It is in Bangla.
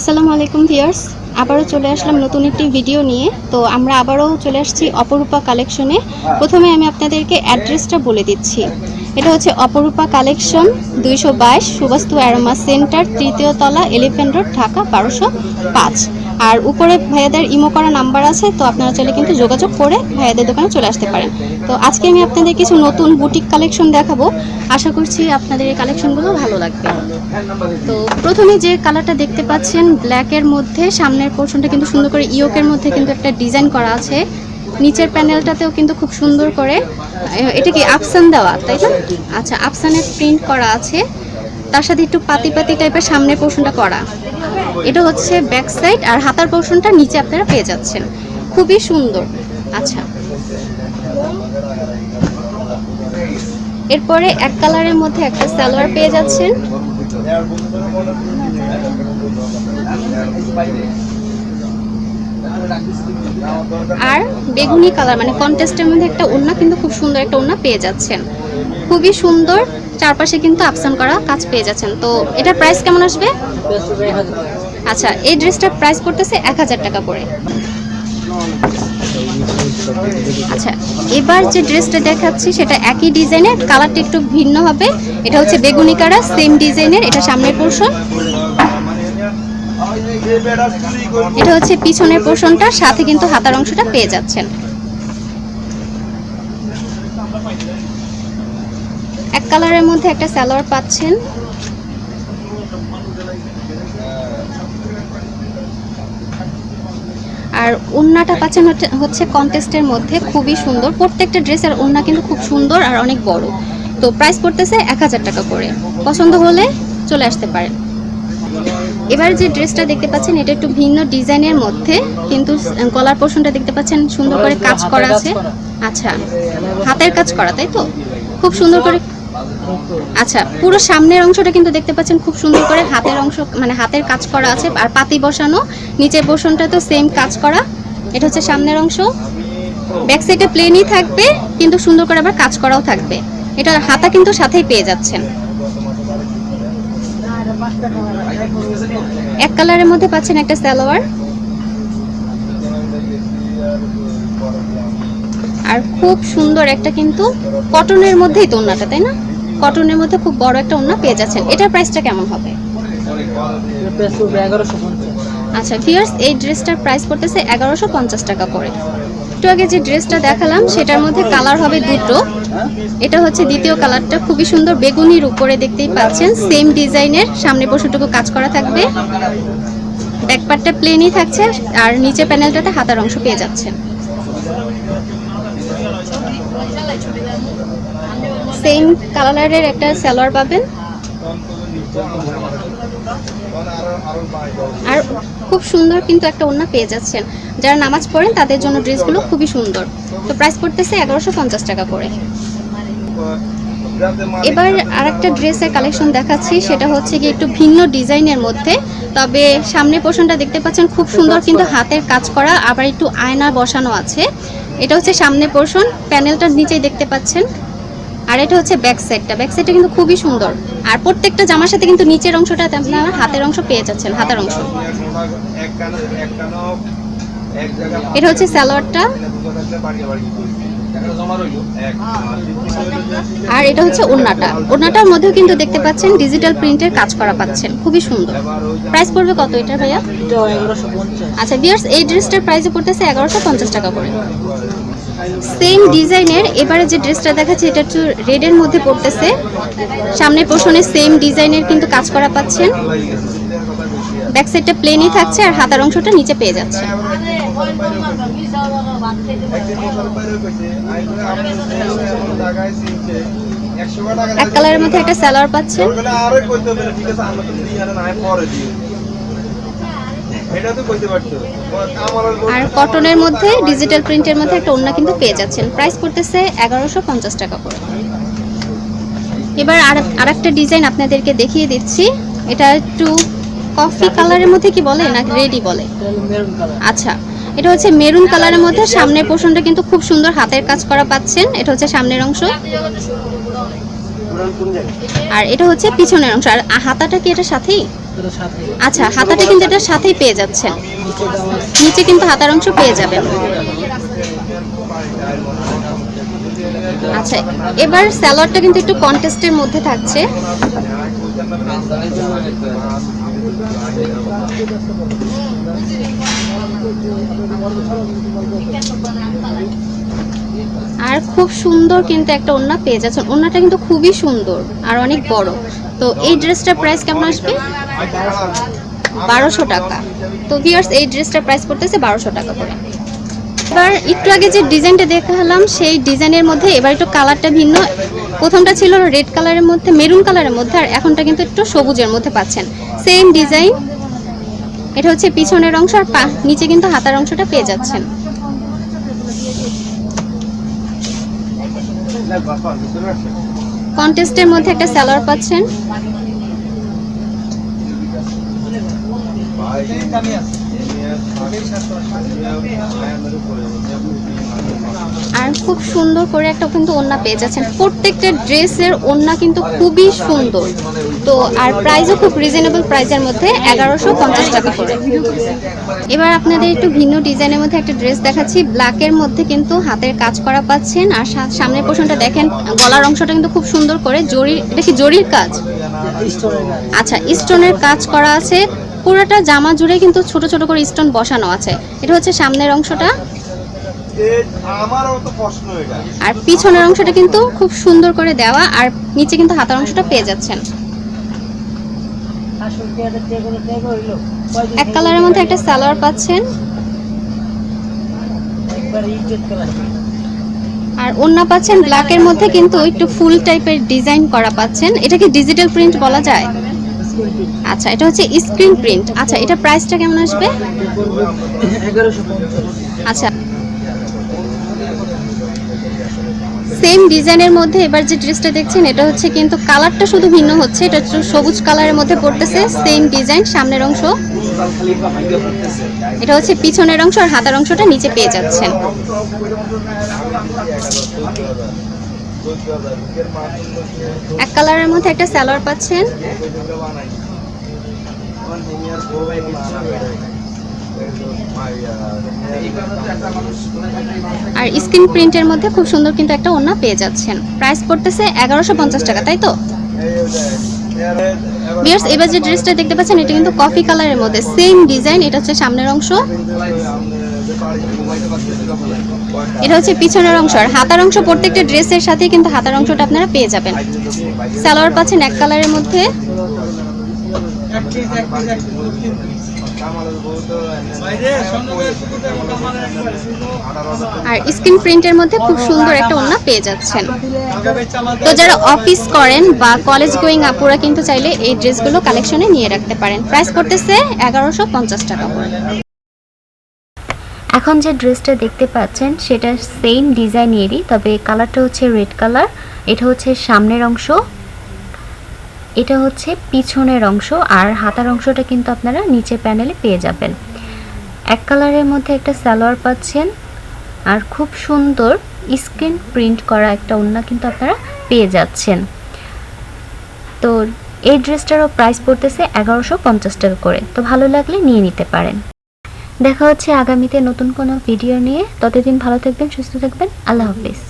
আসসালামু আলাইকুম ভিউয়ার্স, আবারও চলে আসলাম নতুন একটি ভিডিও নিয়ে। তো আমরা আবারও চলে আসছি অপরূপা কালেকশনে। প্রথমে আমি আপনাদেরকে অ্যাড্রেসটা বলে দিচ্ছি। এটা হচ্ছে অপরূপা কালেকশন, দুইশো বাইশ সুবাস্তু অ্যারোমা সেন্টার, তৃতীয় তলা এলিফেন্ট রোড, ঢাকা, বারোশো পাঁচ। আর উপরে ভাইয়াদের ইমো করা নাম্বার আছে, তো আপনারা চাইলে কিন্তু যোগাযোগ করে ভাইয়াদের দোকানে চলে আসতে পারেন। তো আজকে আমি আপনাদের কিছু নতুন বুটিক কালেকশন দেখাবো। আশা করছি আপনাদের এই কালেকশনগুলো ভালো লাগবে। তো প্রথমে যে কালারটা দেখতে পাচ্ছেন, ব্ল্যাকের মধ্যে, সামনের পোর্শনটা কিন্তু সুন্দর করে ইয়োকের মধ্যে কিন্তু একটা ডিজাইন করা আছে। নিচের প্যানেলটাতেও কিন্তু খুব সুন্দর করে, এটা কি আফসান দেওয়া, তাই না? আচ্ছা আফসানের প্রিন্ট করা আছে। তার সাথে একটু পাতি পাতি টাইপের সামনের পোর্শনটা করা। এটা হচ্ছে ব্যাক সাইড আর হাতার পোর্শনটা নিচে আপনারা পেয়ে যাচ্ছেন। খুবই সুন্দর। আচ্ছা। এরপরে এক কালারের মধ্যে একটা সালোয়ার পেয়ে যাচ্ছেন। আর বেগুনি কালার মানে কন্টেস্টের মধ্যে একটা ওড়না কিন্তু খুব সুন্দর একটা ওড়না পেয়ে যাচ্ছেন। খুবই সুন্দর, চারপাশে কিন্তু আপসান করা কাজ পেয়ে যাচ্ছেন। তো এটার প্রাইস কেমন আসবে? আচ্ছা এই ড্রেসটার প্রাইস করতেছে এক হাজার টাকা করে। আচ্ছা এবার যে ড্রেসটা দেখাচ্ছি, সেটা একই ডিজাইনের কালারটা একটু ভিন্ন হবে। এটা হচ্ছে বেগুনি কালার সেম ডিজাইনের এটা সামনের পোর্শন এটা হচ্ছে পিছনের পোর্শনটা, সাথে কিন্তু হাতার অংশটা পেয়ে যাচ্ছেন। এক কালারের মধ্যে একটা সালোয়ার পাচ্ছেন। আর ওড়নাটা পাচ্ছেন হচ্ছে- কন্টেস্টের মধ্যে খুবই সুন্দর। প্রত্যেকটা ড্রেসের ওড়না কিন্তু খুব সুন্দর আর অনেক বড়। তো প্রাইস পড়তেছে এক হাজার টাকা করে। পছন্দ হলে চলে আসতে পারেন। এবার যে ড্রেসটা দেখতে পাচ্ছেন এটা একটু ভিন্ন ডিজাইনের মধ্যে কিন্তু গলার পোর্শনটা দেখতে পাচ্ছেন সুন্দর করে কাজ করা আছে। আচ্ছা হাতের কাজ করা তাই তো? খুব সুন্দর করে আচ্ছা পুরো সামনের অংশটা কিন্তু দেখতে পাচ্ছেন খুব সুন্দর করে হাতের অংশ মানে হাতের কাজ করা আছে আর পাতি বসানো নিচের পোর্শনটা তো সেম কাজ করা। এটা হচ্ছে সামনের অংশ। ব্যাক সাইডে প্লেনই থাকবে কিন্তু সুন্দর করে আবার কাজ করাও থাকবে। এটা হাতা কিন্তু সাথেই পেয়ে যাচ্ছেন। এক কালারের মধ্যে পাচ্ছেন একটা সালোয়ার। আর খুব সুন্দর একটা কিন্তু কটনের মধ্যেই তো ওড়নাটা তাই না? কটনের মধ্যে খুব বড় একটা ওড়না পেয়ে যাচ্ছেন। এটার প্রাইসটা কেমন হবে? আচ্ছা ভিউয়ার্স এই ড্রেসটার প্রাইস পড়তেছে এগারোশো পঞ্চাশ টাকা করে। একটু আগে যে ড্রেসটা দেখালাম, সেটার মধ্যে কালার হবে দুটো। এটা হচ্ছে দ্বিতীয় কালারটা, খুবই সুন্দর। বেগুনির উপরে দেখতেই পাচ্ছেন সেম ডিজাইনের, সামনে পশুটুকু কাজ করা থাকবে। ব্যাকপার্টটা প্লেনই থাকছে, আর নিচে প্যানেলটাতে হাতার অংশ পেয়ে যাচ্ছেন। সেম কালারের একটা সালোয়ার পাবেন। আর খুব সুন্দর কিন্তু একটা ওড়না পেয়ে যাচ্ছেন। যারা নামাজ পড়েন, তাদের জন্য ড্রেসগুলো খুবই সুন্দর। তো প্রাইস পড়তেছে এগারোশো পঞ্চাশ টাকা করে। এবার আর একটা ড্রেসের কালেকশন দেখাচ্ছি, সেটা হচ্ছে কি একটু ভিন্ন ডিজাইনের মধ্যে। তবে সামনে পোর্শনটা দেখতে পাচ্ছেন, খুব সুন্দর কিন্তু হাতের কাজ করা, আবার একটু আয়না বসানো আছে। এটা হচ্ছে সামনে পোর্শন প্যানেলটার নিচেই দেখতে পাচ্ছেন। আর এটা হচ্ছে ব্যাক সাইডটা ব্যাক সাইডটা কিন্তু খুবই সুন্দর। আর প্রত্যেকটা জামার সাথে কিন্তু নিচের অংশটা আপনারা হাতের অংশ পেয়ে যাচ্ছেন হাতের অংশ। এটা হচ্ছে সালোয়ারটা। আর এটা হচ্ছে ওড়নাটা। ওড়নাটার মধ্যেও কিন্তু দেখতে পাচ্ছেন ডিজিটাল প্রিন্টের কাজ করা পাচ্ছেন। খুবই সুন্দর। প্রাইস পড়বে কত এটা ভাইয়া? আচ্ছা বিয়ার্স এই ড্রেসটার প্রাইসে পড়তেছে এগারোশো পঞ্চাশ টাকা করে। সেম ডিজাইনের এবারে যে ড্রেসটা দেখাচ্ছে, এটা একটু রেডের মধ্যে পড়তেছে। সামনে পোর্শনে সেম ডিজাইনের কিন্তু কাজ করা পাচ্ছেন। ব্যাক সাইডটা প্লেনই থাকছে আর হাতার অংশটা নিচে পেয়ে যাচ্ছে। এক কালারের মধ্যে একটা স্যালোয়ার পাচ্ছেন এটা তো কইতে পারতো আমার আর কটনের মধ্যে ডিজিটাল প্রিন্টের মধ্যে একটা ওড়না কিন্তু পেয়ে যাচ্ছেন। প্রাইস পড়তেছে এগারোশো পঞ্চাশ টাকা করে। এবার আর একটা ডিজাইন আপনাদেরকে দেখিয়ে দিচ্ছি। এটা একটু কফি কালারের মধ্যে কি বলে না রেডি বলে? আচ্ছা এটা হচ্ছে মেরুন কালারের মধ্যে। সামনের পোর্শনটা কিন্তু খুব সুন্দর হাতের কাজ করা পাচ্ছেন। এটা হচ্ছে সামনের অংশ। আর এটা হচ্ছে পিছনের অংশ। আর হাতাটা কি এটা সাথেই? আচ্ছা হাতাটা কিন্তু এটার সাথেই পেয়ে যাচ্ছে নিচে কিন্তু হাতার অংশ পেয়ে যাবেন। আচ্ছা এবার স্যালোয়ারটা কিন্তু একটু কন্টেস্টের মধ্যে থাকছে। আর খুব সুন্দর কিন্তু একটা ওড়না পেয়ে যাচ্ছেন। ওড়নাটা কিন্তু খুবই সুন্দর আর অনেক বড়। তো এই ড্রেসটার প্রাইস কেমন আসবে? বারোশো টাকা। তো ভিউয়ার্স এই ড্রেসটার প্রাইস পড়তেছে বারোশো টাকা করে। এবার একটু আগে যে ডিজাইনটা দেখালাম, সেই ডিজাইনের মধ্যে এবার একটু কালারটা ভিন্ন। প্রথমটা ছিল রেড কালারের মধ্যে মেরুন কালারের মধ্যে, আর এখনটা কিন্তু একটু সবুজের মধ্যে পাচ্ছেন। সেম ডিজাইন এটা হচ্ছে পিছনের অংশ আর পা নিচে কিন্তু হাতার অংশটা পেয়ে যাচ্ছেন। কন্টেস্টের মধ্যে একটা স্যালোয়ার পাচ্ছেন। আর খুব সুন্দর করে একটা কিন্তু ওড়না পেয়ে যাচ্ছেন। প্রত্যেকটা ড্রেসের ওড়না কিন্তু খুবই সুন্দর। তো আর প্রাইসও খুব রিজনেবল প্রাইসের মধ্যে এগারোশো পঞ্চাশ টাকা করে। এবার আপনাদের একটু ভিন্ন ডিজাইনের মধ্যে একটা ড্রেস দেখাচ্ছি। ব্ল্যাকের মধ্যে কিন্তু হাতের কাজ করা পাচ্ছেন। আর সামনের পোর্শনটা দেখেন, গলার অংশটা কিন্তু খুব সুন্দর করে জরি এটা কি জরির কাজ? আচ্ছা স্টোনের কাজ করা আছে। পুরোটা জামা জুড়ে কিন্তু ছোট ছোট করে স্টোন বসানো আছে। এটা হচ্ছে সামনের অংশটা আমারও তো প্রশ্ন এটা আর পিছনের অংশটা কিন্তু খুব সুন্দর করে দেওয়া আর নিচে কিন্তু হাতার অংশটা পেয়ে যাচ্ছেন। এক কালারের মধ্যে একটা সালোয়ার পাচ্ছেন। আর ওন্না পাচ্ছেন ব্ল্যাকের মধ্যে কিন্তু একটু ফুল টাইপের ডিজাইন করা পাচ্ছেন। এটা কি ডিজিটাল প্রিন্ট বলা যায়? আচ্ছা এটা হচ্ছে স্ক্রিন প্রিন্ট আচ্ছা এটা প্রাইসটা কেমন আসবে? আচ্ছা সেম ডিজাইনের মধ্যে এবার যে ড্রেসটা দেখছেন, এটা হচ্ছে কিন্তু কালারটা শুধু ভিন্ন হচ্ছে, এটা সবুজ কালারের মধ্যে পড়তেছে সেম ডিজাইন সামনের অংশ। এটা হচ্ছে পিছনের অংশ আর হাতার অংশটা নিচে পেয়ে যাচ্ছেন। এক কালারের মধ্যে একটা সালোয়ার পাচ্ছেন। আর স্ক্রিন প্রিন্টের মধ্যে খুব সুন্দর কিন্তু একটা ওড়না পেয়ে যাচ্ছেন। প্রাইস পড়তেছে এগারোশো পঞ্চাশ টাকা, তাই তো? বিয়ার্স এবার যে ড্রেসটা দেখতে পাচ্ছেন, এটা কিন্তু কফি কালারের মধ্যে সেম ডিজাইন এটা হচ্ছে সামনের অংশ। এটা হচ্ছে পিছনের অংশ, আর হাতার অংশ প্রত্যেকটা ড্রেসের সাথে কিন্তু হাতার অংশটা আপনারা পেয়ে যাবেন। সালোয়ার পাচ্ছেন এক কালারের মধ্যে। আর স্ক্রিন প্রিন্টের মধ্যে খুব সুন্দর একটা ওড়না পেয়ে যাচ্ছেন। তো যারা অফিস করেন বা কলেজ গোয়িং আপুরা কিন্তু চাইলে এই ড্রেসগুলো কালেকশনে নিয়ে রাখতে পারেন। প্রাইস করতেছে এগারোশো পঞ্চাশ টাকা এখন যে ড্রেসটা দেখতে পাচ্ছেন, সেটা সেম ডিজাইনেরই তবে কালারটা হচ্ছে রেড কালার এটা হচ্ছে সামনের অংশ। এটা হচ্ছে পিছনের অংশ, আর হাতার অংশটা কিন্তু আপনারা নিচে প্যানেলে পেয়ে যাবেন। এক কালারের মধ্যে একটা সালোয়ার পাচ্ছেন, আর খুব সুন্দর স্ক্রিন প্রিন্ট করা একটা ওড়না কিন্তু আপনারা পেয়ে যাচ্ছেন। তো এই ড্রেসটারও প্রাইস পড়তেছে এগারোশো পঞ্চাশ টাকা করে, তো ভালো লাগলে নিয়ে নিতে পারেন। দেখা হচ্ছে আগামীতে নতুন কোনো ভিডিও নিয়ে। ততদিন ভালো থাকবেন, সুস্থ থাকবেন। আল্লাহ হাফিজ।